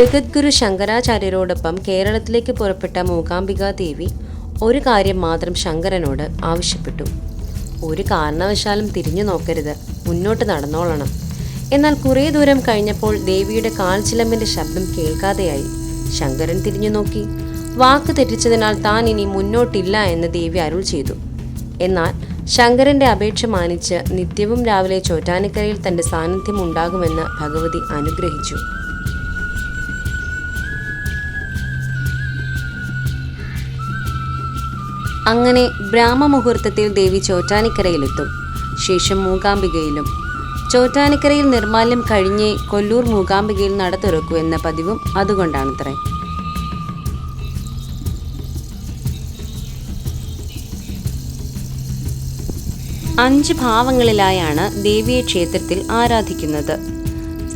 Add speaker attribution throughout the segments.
Speaker 1: ജഗദ്ഗുരു ശങ്കരാചാര്യരോടൊപ്പം കേരളത്തിലേക്ക് പുറപ്പെട്ട മൂകാംബികാ ദേവി ഒരു കാര്യം മാത്രം ശങ്കരനോട് ആവശ്യപ്പെട്ടു. ഒരു കാരണവശാലും തിരിഞ്ഞു നോക്കരുത്. മുന്നോട്ട് നടന്നോളണം. എന്നാൽ കുറേ ദൂരം കഴിഞ്ഞപ്പോൾ ദേവിയുടെ കാൽച്ചിലമ്പിന്റെ ശബ്ദം കേൾക്കാതെയായി ശങ്കരൻ തിരിഞ്ഞു നോക്കി. വാക്ക് തെറ്റിച്ചതിനാൽ താൻ ഇനി മുന്നോട്ടില്ല എന്ന് ദേവി അരുൾ ചെയ്തു. എന്നാൽ ശങ്കരന്റെ അപേക്ഷ മാനിച്ച് നിത്യവും രാവിലെ ചോറ്റാനിക്കരയിൽ തന്റെ സാന്നിധ്യം ഉണ്ടാകുമെന്ന് ഭഗവതി അനുഗ്രഹിച്ചു. അങ്ങനെ ബ്രാഹ്മമുഹൂർത്തത്തിൽ ദേവി ചോറ്റാനിക്കരയിലെത്തും. ശേഷം മൂകാംബികയിലും. ചോറ്റാനിക്കരയിൽ നിർമാല്യം കഴിഞ്ഞേ കൊല്ലൂർ മൂകാംബികയിൽ നട തുറക്കൂ എന്ന പതിവും അതുകൊണ്ടാണത്രേ. അഞ്ച് ഭാവങ്ങളിലായാണ് ദേവിയെ ക്ഷേത്രത്തിൽ ആരാധിക്കുന്നത്.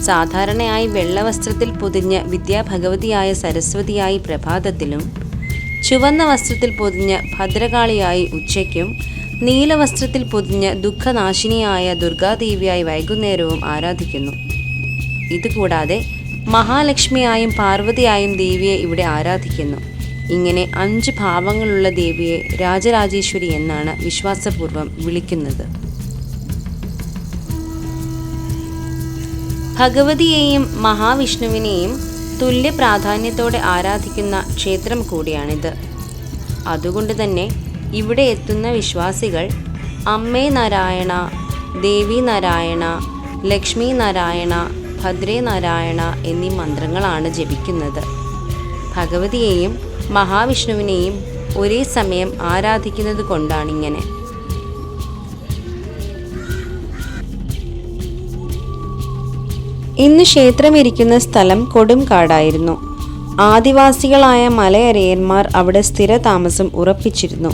Speaker 1: സാധാരണയായി വെള്ളവസ്ത്രത്തിൽ പൊതിഞ്ഞ വിദ്യാഭഗവതിയായ സരസ്വതിയായി പ്രഭാതത്തിലും ചുവന്ന വസ്ത്രത്തിൽ പൊതിഞ്ഞ ഭദ്രകാളിയായി ഉച്ചയ്ക്കും നീല വസ്ത്രത്തിൽ പൊതിഞ്ഞ ദുഃഖനാശിനിയായ ദുർഗാദേവിയായി വൈകുന്നേരവും ആരാധിക്കുന്നു. ഇതുകൂടാതെ മഹാലക്ഷ്മിയായും പാർവതിയായും ദേവിയെ ഇവിടെ ആരാധിക്കുന്നു. ഇങ്ങനെ അഞ്ച് ഭാവങ്ങളുള്ള ദേവിയെ രാജരാജേശ്വരി എന്നാണ് വിശ്വാസപൂർവം വിളിക്കുന്നത്. ഭഗവതിയെയും മഹാവിഷ്ണുവിനെയും തുല്യ പ്രാധാന്യത്തോടെ ആരാധിക്കുന്ന ക്ഷേത്രം കൂടിയാണിത്. അതുകൊണ്ട് തന്നെ ഇവിടെ എത്തുന്ന വിശ്വാസികൾ അമ്മേ നാരായണ ദേവി നാരായണ ലക്ഷ്മി നാരായണ ഭദ്രേ നാരായണ എന്നീ മന്ത്രങ്ങളാണ് ജപിക്കുന്നത്. ഭഗവതിയെയും മഹാവിഷ്ണുവിനെയും ഒരേ സമയം ആരാധിക്കുന്നത് കൊണ്ടാണിങ്ങനെ ഇന്ന് ക്ഷേത്രമിരിക്കുന്ന സ്ഥലം കൊടുംകാടായിരുന്നു. ആദിവാസികളായ മലയരയന്മാർ അവിടെ സ്ഥിര താമസം ഉറപ്പിച്ചിരുന്നു.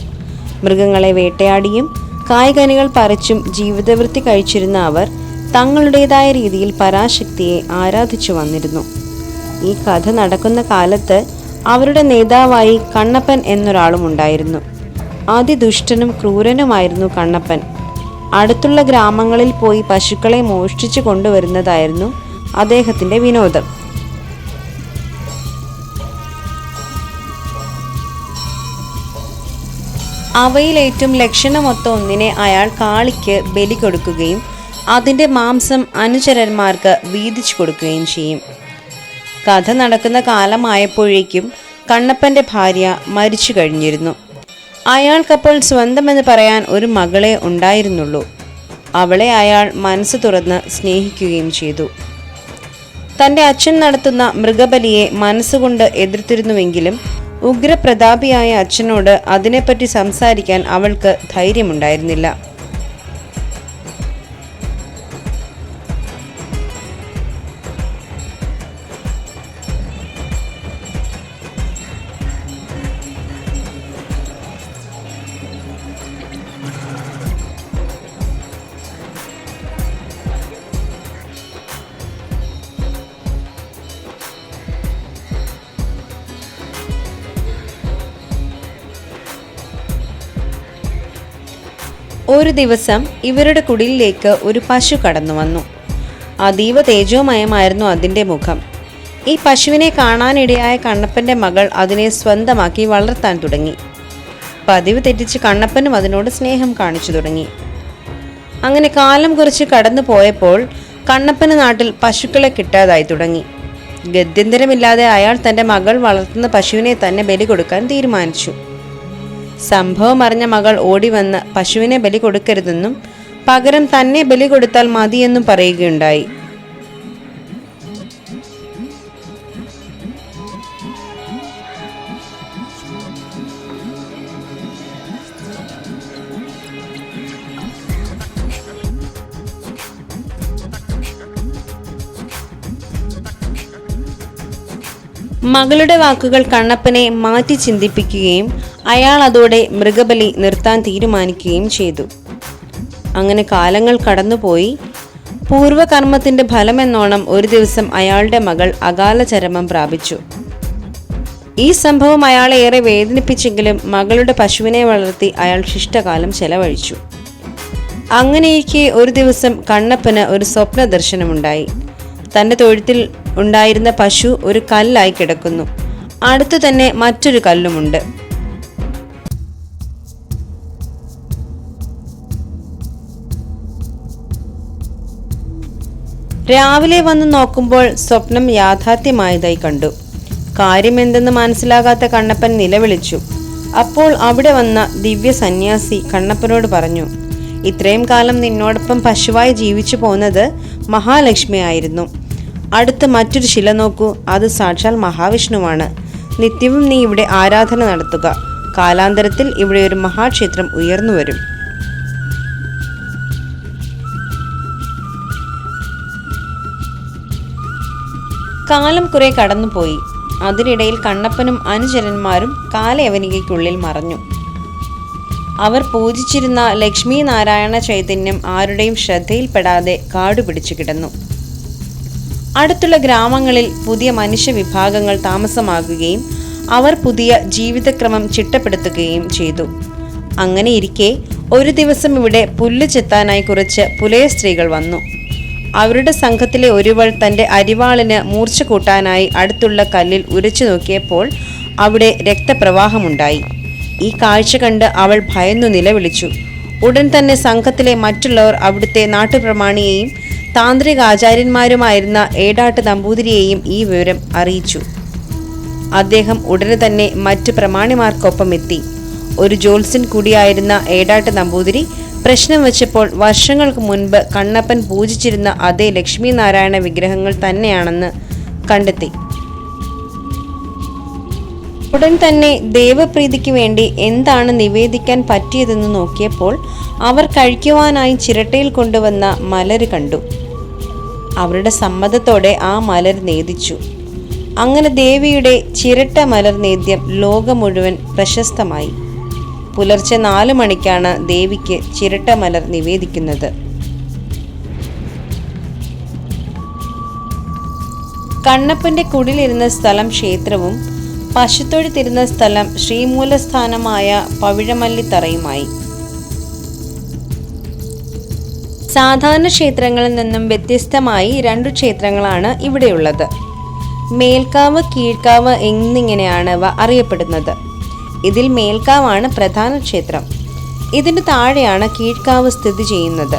Speaker 1: മൃഗങ്ങളെ വേട്ടയാടിയും കായ്കനികൾ പറിച്ചും ജീവിതവൃത്തി കഴിച്ചിരുന്ന അവർ തങ്ങളുടേതായ രീതിയിൽ പരാശക്തിയെ ആരാധിച്ചു വന്നിരുന്നു. ഈ കഥ നടക്കുന്ന കാലത്ത് അവരുടെ നേതാവായി കണ്ണപ്പൻ എന്നൊരാളും ഉണ്ടായിരുന്നു. അതിദുഷ്ടനും ക്രൂരനുമായിരുന്നു കണ്ണപ്പൻ. അടുത്തുള്ള ഗ്രാമങ്ങളിൽ പോയി പശുക്കളെ മോഷ്ടിച്ചു കൊണ്ടുവരുന്നതായിരുന്നു അദ്ദേഹത്തിന്റെ വിനോദം. അവയിലേറ്റവും ലക്ഷണമൊത്ത ഒന്നിനെ അയാൾ കാളിക്ക് ബലി കൊടുക്കുകയും അതിന്റെ മാംസം അനുചരന്മാർക്ക് വീതിച്ചു കൊടുക്കുകയും ചെയ്യും. കഥ നടക്കുന്ന കാലമായപ്പോഴേക്കും കണ്ണപ്പന്റെ ഭാര്യ മരിച്ചു കഴിഞ്ഞിരുന്നു. അയാൾക്കപ്പോൾ സ്വന്തമെന്ന് പറയാൻ ഒരു മകളെ ഉണ്ടായിരുന്നുള്ളൂ. അവളെ അയാൾ മനസ്സ് തുറന്ന് സ്നേഹിക്കുകയും ചെയ്തു. തന്റെ അച്ഛൻ നടത്തുന്ന മൃഗബലിയെ മനസ്സുകൊണ്ട് എതിർത്തിരുന്നുവെങ്കിലും ഉഗ്രപ്രതാപിയായ അച്ഛനോട് അതിനെപ്പറ്റി സംസാരിക്കാൻ അവൾക്ക് ധൈര്യമുണ്ടായിരുന്നില്ല. ഒരു ദിവസം ഇവരുടെ കുടിലിലേക്ക് ഒരു പശു കടന്നു വന്നു. അതീവ തേജോമയമായിരുന്നു അതിന്റെ മുഖം. ഈ പശുവിനെ കാണാനിടയായ കണ്ണപ്പന്റെ മകൾ അതിനെ സ്വന്തമാക്കി വളർത്താൻ തുടങ്ങി. പതിവ് തെറ്റിച്ച് കണ്ണപ്പനും അതിനോട് സ്നേഹം കാണിച്ചു തുടങ്ങി. അങ്ങനെ കാലം കുറച്ച് കടന്നു പോയപ്പോൾ കണ്ണപ്പന് നാട്ടിൽ പശുക്കളെ കിട്ടാതായി തുടങ്ങി. ഗത്യന്തരമില്ലാതെ അയാൾ തന്റെ മകൾ വളർത്തുന്ന പശുവിനെ തന്നെ ബലി കൊടുക്കാൻ തീരുമാനിച്ചു. സംഭവം അറിഞ്ഞ മകൾ ഓടി വന്ന് പശുവിനെ ബലി കൊടുക്കരുതെന്നും പകരം തന്നെ ബലി കൊടുത്താൽ മതിയെന്നും പറയുകയുണ്ടായി. മകളുടെ വാക്കുകൾ കണ്ണപ്പനെ മാറ്റി ചിന്തിപ്പിക്കുകയും അയാൾ അതോടെ മൃഗബലി നിർത്താൻ തീരുമാനിക്കുകയും ചെയ്തു. അങ്ങനെ കാലങ്ങൾ കടന്നുപോയി. പൂർവകർമ്മത്തിന്റെ ഫലമെന്നോണം ഒരു ദിവസം അയാളുടെ മകൾ അകാല ചരമം പ്രാപിച്ചു. ഈ സംഭവം അയാളെ ഏറെ വേദനിപ്പിച്ചെങ്കിലും മകളുടെ പശുവിനെ വളർത്തി അയാൾ ശിഷ്ടകാലം ചെലവഴിച്ചു. അങ്ങനെയൊക്കെ ഒരു ദിവസം കണ്ണപ്പന് ഒരു സ്വപ്ന ദർശനമുണ്ടായി. തന്റെ തൊഴുത്തിൽ ഉണ്ടായിരുന്ന പശു ഒരു കല്ലായി കിടക്കുന്നു. അടുത്തു തന്നെ മറ്റൊരു കല്ലുമുണ്ട്. രാവിലെ വന്ന് നോക്കുമ്പോൾ സ്വപ്നം യാഥാർത്ഥ്യമായതായി കണ്ടു. കാര്യമെന്തെന്ന് മനസ്സിലാകാത്ത കണ്ണപ്പൻ നിലവിളിച്ചു. അപ്പോൾ അവിടെ വന്ന ദിവ്യ സന്യാസി കണ്ണപ്പനോട് പറഞ്ഞു ഇത്രയും കാലം നിന്നോടൊപ്പം പശുവായി ജീവിച്ചു പോന്നത് മഹാലക്ഷ്മി ആയിരുന്നു. അടുത്ത് മറ്റൊരു ശില നോക്കൂ അത് സാക്ഷാൽ മഹാവിഷ്ണുവാണ്. നിത്യവും നീ ഇവിടെ ആരാധന നടത്തുക. കാലാന്തരത്തിൽ ഇവിടെ ഒരു മഹാക്ഷേത്രം ഉയർന്നു വരും. കാലം കുറെ കടന്നുപോയി. അതിനിടയിൽ കണ്ണപ്പനും അനുചരന്മാരും കാലയവനികയ്ക്കുള്ളിൽ മറഞ്ഞു. അവർ പൂജിച്ചിരുന്ന ലക്ഷ്മി നാരായണ ചൈതന്യം ആരുടെയും ശ്രദ്ധയിൽപ്പെടാതെ കാടുപിടിച്ചു കിടന്നു. അടുത്തുള്ള ഗ്രാമങ്ങളിൽ പുതിയ മനുഷ്യ വിഭാഗങ്ങൾ താമസമാകുകയും അവർ പുതിയ ജീവിതക്രമം ചിട്ടപ്പെടുത്തുകയും ചെയ്തു. അങ്ങനെയിരിക്കെ ഒരു ദിവസം ഇവിടെ പുല്ല് ചെത്താനായി കുറച്ച് പുലയ സ്ത്രീകൾ വന്നു. അവരുടെ സംഘത്തിലെ ഒരുവൾ തന്റെ അരിവാളിന് മൂർച്ച കൂട്ടാനായി അടുത്തുള്ള കല്ലിൽ ഉരച്ചു നോക്കിയപ്പോൾ അവിടെ രക്തപ്രവാഹമുണ്ടായി. ഈ കാഴ്ച കണ്ട് അവൾ ഭയന്നു നിലവിളിച്ചു. ഉടൻ തന്നെ സംഘത്തിലെ മറ്റുള്ളവർ അവിടുത്തെ നാട്ടുപ്രമാണിയെയും താന്ത്രിക ആചാര്യന്മാരുമായിരുന്ന ഏടാട്ട് നമ്പൂതിരിയെയും ഈ വിവരം അറിയിച്ചു. അദ്ദേഹം ഉടനെ തന്നെ മറ്റ് പ്രമാണിമാർക്കൊപ്പം എത്തി. ഒരു ജോത്സ്യൻ കൂടിയായിരുന്ന ഏടാട്ട് നമ്പൂതിരി പ്രശ്നം വെച്ചപ്പോൾ വർഷങ്ങൾക്ക് മുൻപ് കണ്ണപ്പൻ പൂജിച്ചിരുന്ന അതേ ലക്ഷ്മി നാരായണ വിഗ്രഹങ്ങൾ തന്നെയാണെന്ന് കണ്ടെത്തി. ഉടൻ തന്നെ ദേവപ്രീതിക്ക് വേണ്ടി എന്താണ് നിവേദിക്കാൻ പറ്റിയതെന്ന് നോക്കിയപ്പോൾ അവർ കഴിക്കുവാനായി ചിരട്ടയിൽ കൊണ്ടുവന്ന മലര് കണ്ടു. അവരുടെ സമ്മതത്തോടെ ആ മലർ നേദിച്ചു. അങ്ങനെ ദേവിയുടെ ചിരട്ട മലർ നേദ്യം ലോകം മുഴുവൻ പ്രശസ്തമായി. പുലർച്ചെ നാല് മണിക്കാണ് ദേവിക്ക് ചിരട്ടമലർ നിവേദിക്കുന്നത്. കണ്ണപ്പന്റെ കുടിലിരുന്ന സ്ഥലം ക്ഷേത്രവും പശുത്തൊഴുത്തിരുന്ന സ്ഥലം ശ്രീമൂലസ്ഥാനമായ പവിഴമല്ലിത്തറയുമായി. സാധാരണ ക്ഷേത്രങ്ങളിൽ നിന്നും വ്യത്യസ്തമായി രണ്ടു ക്ഷേത്രങ്ങളാണ് ഇവിടെയുള്ളത്. മേൽക്കാവ് കീഴ്ക്കാവ് എന്നിങ്ങനെയാണ് അറിയപ്പെടുന്നത്. ഇതിൽ മേൽക്കാവാണ് പ്രധാന ക്ഷേത്രം. ഇതിന് താഴെയാണ് കീഴ്ക്കാവ് സ്ഥിതി ചെയ്യുന്നത്.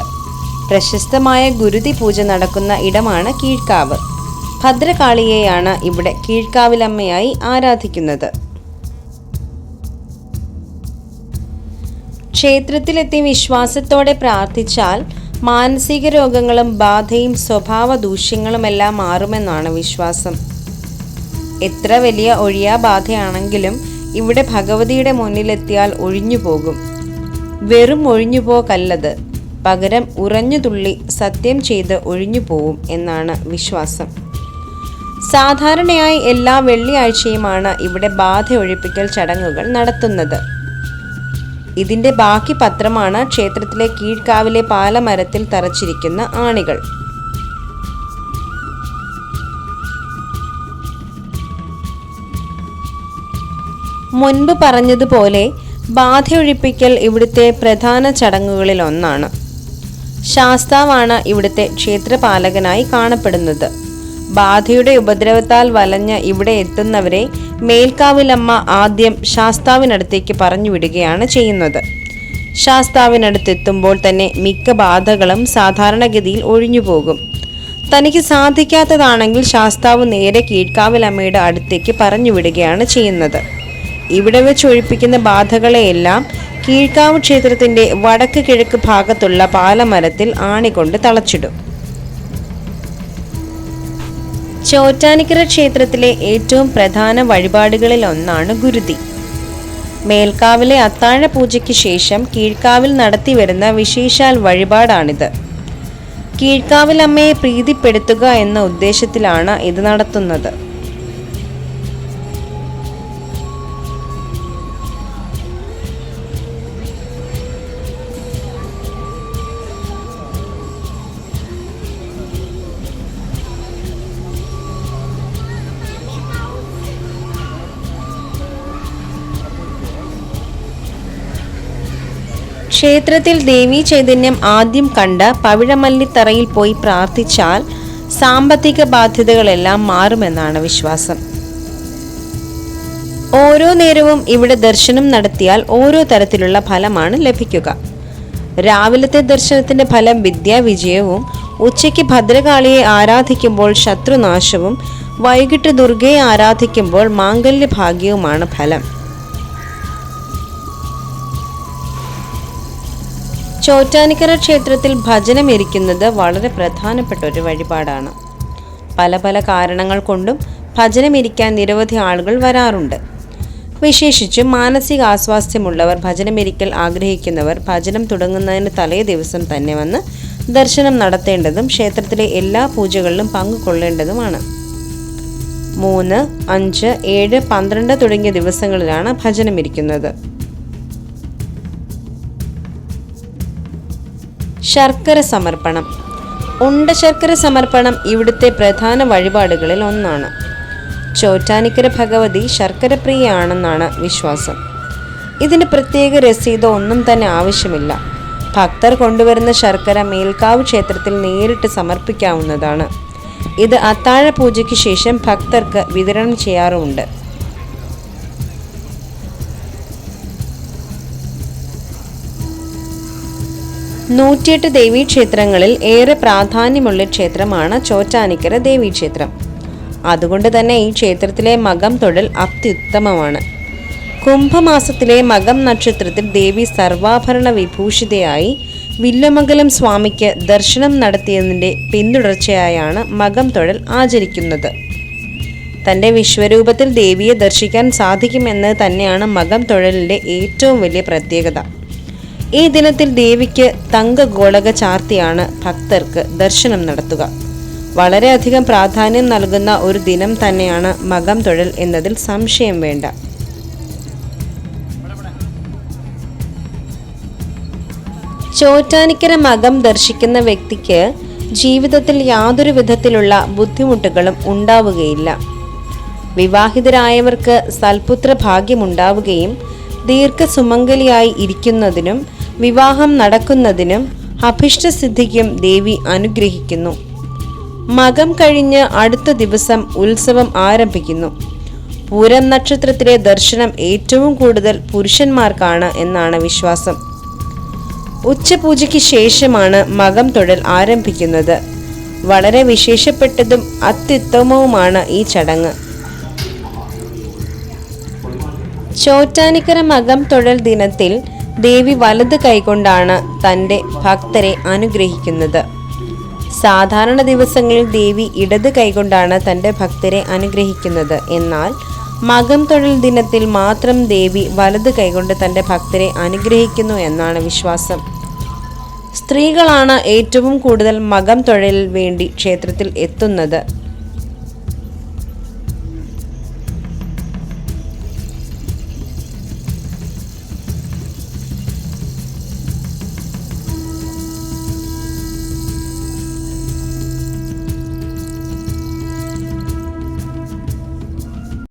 Speaker 1: പ്രശസ്തമായ ഗുരുതി പൂജ നടക്കുന്ന ഇടമാണ് കീഴ്ക്കാവ്. ഭദ്രകാളിയെയാണ് ഇവിടെ കീഴ്ക്കാവിലമ്മയായി ആരാധിക്കുന്നത്. ക്ഷേത്രത്തിലെത്തി വിശ്വാസത്തോടെ പ്രാർത്ഥിച്ചാൽ മാനസിക രോഗങ്ങളും ബാധയും സ്വഭാവ ദൂഷ്യങ്ങളുമെല്ലാം മാറുമെന്നാണ് വിശ്വാസം. എത്ര വലിയ ഒഴിയാബാധയാണെങ്കിലും ഇവിടെ ഭഗവതിയുടെ മുന്നിലെത്തിയാൽ ഒഴിഞ്ഞു പോകും വെറും ഒഴിഞ്ഞുപോകല്ലത്. പകരം ഉറഞ്ഞു തുള്ളി സത്യം ചെയ്ത് ഒഴിഞ്ഞു പോവും എന്നാണ് വിശ്വാസം. സാധാരണയായി എല്ലാ വെള്ളിയാഴ്ചയുമാണ് ഇവിടെ ബാധ ഒഴിപ്പിക്കൽ ചടങ്ങുകൾ നടത്തുന്നത്. ഇതിന്റെ ബാക്കി പത്രമാണ് ക്ഷേത്രത്തിലെ കീഴ്ക്കാവിലെ പാലമരത്തിൽ തറച്ചിരിക്കുന്ന ആണികൾ. മുൻപ് പറഞ്ഞതുപോലെ ബാധയൊഴിപ്പിക്കൽ ഇവിടുത്തെ പ്രധാന ചടങ്ങുകളിൽ ഒന്നാണ് ശാസ്താവാണ് ഇവിടുത്തെ ക്ഷേത്രപാലകനായി കാണപ്പെടുന്നത്. ബാധയുടെ ഉപദ്രവത്താൽ വലഞ്ഞ ഇവിടെ എത്തുന്നവരെ മേൽക്കാവിലമ്മ ആദ്യം ശാസ്താവിനടുത്തേക്ക് പറഞ്ഞു വിടുകയാണ് ചെയ്യുന്നത്. ശാസ്താവിനടുത്തെത്തുമ്പോൾ തന്നെ മിക്ക ബാധകളും സാധാരണഗതിയിൽ ഒഴിഞ്ഞു പോകും തനിക്ക് സാധിക്കാത്തതാണെങ്കിൽ ശാസ്താവ് നേരെ കീഴ്ക്കാവിലമ്മയുടെ അടുത്തേക്ക് പറഞ്ഞു വിടുകയാണ് ചെയ്യുന്നത്. ഇവിടെ വെച്ച് ഒഴിപ്പിക്കുന്ന ബാധകളെയെല്ലാം കീഴ്ക്കാവ് ക്ഷേത്രത്തിന്റെ വടക്ക് കിഴക്ക് ഭാഗത്തുള്ള പാലമരത്തിൽ ആണികൊണ്ട് തളച്ചിടും. ചോറ്റാനിക്കര ക്ഷേത്രത്തിലെ ഏറ്റവും പ്രധാന വഴിപാടുകളിൽ ഒന്നാണ് ഗുരുതി. മേൽക്കാവിലെ അത്താഴ പൂജയ്ക്ക് ശേഷം കീഴ്ക്കാവിൽ നടത്തിവരുന്ന വിശേഷാൽ വഴിപാടാണിത്. കീഴ്ക്കാവിൽ അമ്മയെ പ്രീതിപ്പെടുത്തുക എന്ന ഉദ്ദേശത്തിലാണ് ഇത് നടത്തുന്നത്. ക്ഷേത്രത്തിൽ ദേവീ ചൈതന്യം ആദ്യം കണ്ട് പവിഴമല്ലിത്തറയിൽ പോയി പ്രാർത്ഥിച്ചാൽ സാമ്പത്തിക ബാധ്യതകളെല്ലാം മാറുമെന്നാണ് വിശ്വാസം. ഓരോ നേരവും ഇവിടെ ദർശനം നടത്തിയാൽ ഓരോ തരത്തിലുള്ള ഫലമാണ് ലഭിക്കുക. രാവിലത്തെ ദർശനത്തിന്റെ ഫലം വിദ്യാവിജയവും ഉച്ചയ്ക്ക് ഭദ്രകാളിയെ ആരാധിക്കുമ്പോൾ ശത്രുനാശവും വൈകിട്ട് ദുർഗയെ ആരാധിക്കുമ്പോൾ മാംഗല്യ ഭാഗ്യവുമാണ് ഫലം. ചോറ്റാനിക്കര ക്ഷേത്രത്തിൽ ഭജനം ഇരിക്കുന്നത് വളരെ പ്രധാനപ്പെട്ട ഒരു വഴിപാടാണ്. പല പല കാരണങ്ങൾ കൊണ്ടും ഭജനമിരിക്കാൻ നിരവധി ആളുകൾ വരാറുണ്ട്. വിശേഷിച്ച് മാനസിക ആസ്വാസ്ഥ്യമുള്ളവർ ഭജനമിരിക്കൽ ആഗ്രഹിക്കുന്നവർ ഭജനം തുടങ്ങുന്നതിന് തലേ ദിവസം തന്നെ വന്ന് ദർശനം നടത്തേണ്ടതും ക്ഷേത്രത്തിലെ എല്ലാ പൂജകളിലും പങ്കുകൊള്ളേണ്ടതുമാണ്. മൂന്ന് അഞ്ച് ഏഴ് പന്ത്രണ്ട് തുടങ്ങിയ ദിവസങ്ങളിലാണ് ഭജനമിരിക്കുന്നത് ശർക്കര സമർപ്പണം. ഉണ്ട ശർക്കര സമർപ്പണം ഇവിടുത്തെ പ്രധാന വഴിപാടുകളിൽ ഒന്നാണ്. ചോറ്റാനിക്കര ഭഗവതി ശർക്കര ശർക്കരപ്രിയയാണെന്നാണ് വിശ്വാസം. ഇതിന് പ്രത്യേക രസീതോ ഒന്നും തന്നെ ആവശ്യമില്ല. ഭക്തർ കൊണ്ടുവരുന്ന ശർക്കര മേൽക്കാവ് ക്ഷേത്രത്തിൽ നേരിട്ട് സമർപ്പിക്കാവുന്നതാണ്. ഇത് അത്താഴ പൂജയ്ക്ക് ശേഷം ഭക്തർക്ക് വിതരണം ചെയ്യാറുമുണ്ട്. നൂറ്റിയെട്ട് ദേവീക്ഷേത്രങ്ങളിൽ ഏറെ പ്രാധാന്യമുള്ള ക്ഷേത്രമാണ് ചോറ്റാനിക്കര ദേവീക്ഷേത്രം അതുകൊണ്ട് തന്നെ ഈ ക്ഷേത്രത്തിലെ മകം തൊഴിൽ അത്യുത്തമമാണ്. കുംഭമാസത്തിലെ മകം നക്ഷത്രത്തിൽ ദേവി സർവാഭരണ വിഭൂഷിതയായി വില്ലുമംഗലം സ്വാമിക്ക് ദർശനം നടത്തിയതിന്റെ പിന്തുടർച്ചയായാണ് മകം തൊഴൽ ആചരിക്കുന്നത്. തന്റെ വിശ്വരൂപത്തിൽ ദേവിയെ ദർശിക്കാൻ സാധിക്കുമെന്ന് തന്നെയാണ് മകം തൊഴലിന്റെ ഏറ്റവും വലിയ പ്രത്യേകത. ഈ ദിനത്തിൽ ദേവിക്ക് തങ്ക ഗോളക ചാർത്തിയാണ് ഭക്തർക്ക് ദർശനം നടത്തുക. വളരെയധികം പ്രാധാന്യം നൽകുന്ന ഒരു ദിനം തന്നെയാണ് മകം തൊഴൽ എന്നതിൽ സംശയം വേണ്ട. ചോറ്റാനിക്കര മകം ദർശിക്കുന്ന വ്യക്തിക്ക് ജീവിതത്തിൽ യാതൊരു വിധത്തിലുള്ള ബുദ്ധിമുട്ടുകളും ഉണ്ടാവുകയില്ല. വിവാഹിതരായവർക്ക് സൽപുത്ര ഭാഗ്യമുണ്ടാവുകയും ദീർഘസുമംഗലിയായി ഇരിക്കുന്നതിനും വിവാഹം നടക്കുന്നതിനും അഭിഷ്ടസിദ്ധിക്കും ദേവി അനുഗ്രഹിക്കുന്നു. മകം കഴിഞ്ഞ് അടുത്ത ദിവസം ഉത്സവം ആരംഭിക്കുന്നു. പൂരം നക്ഷത്രത്തിലെ ദർശനം ഏറ്റവും കൂടുതൽ പുരുഷന്മാർക്കാണ് എന്നാണ് വിശ്വാസം. ഉച്ചപൂജയ്ക്ക് ശേഷമാണ് മകം തൊഴൽ ആരംഭിക്കുന്നത്. വളരെ വിശേഷപ്പെട്ടതും അത്യുത്തമവുമാണ് ഈ ചടങ്ങ്. ചോറ്റാനിക്കര മകം തൊഴൽ ദിനത്തിൽ ദേവി വലത് കൈകൊണ്ടാണ് തന്റെ ഭക്തരെ അനുഗ്രഹിക്കുന്നത്. സാധാരണ ദിവസങ്ങളിൽ ദേവി ഇടത് കൈകൊണ്ടാണ് തന്റെ ഭക്തരെ അനുഗ്രഹിക്കുന്നത്. എന്നാൽ മകം തൊഴിൽ ദിനത്തിൽ മാത്രം ദേവി വലത് കൈകൊണ്ട് തന്റെ ഭക്തരെ അനുഗ്രഹിക്കുന്നു എന്നാണ് വിശ്വാസം. സ്ത്രീകളാണ് ഏറ്റവും കൂടുതൽ മകം തൊഴിലിൽ വേണ്ടി ക്ഷേത്രത്തിൽ എത്തുന്നത്.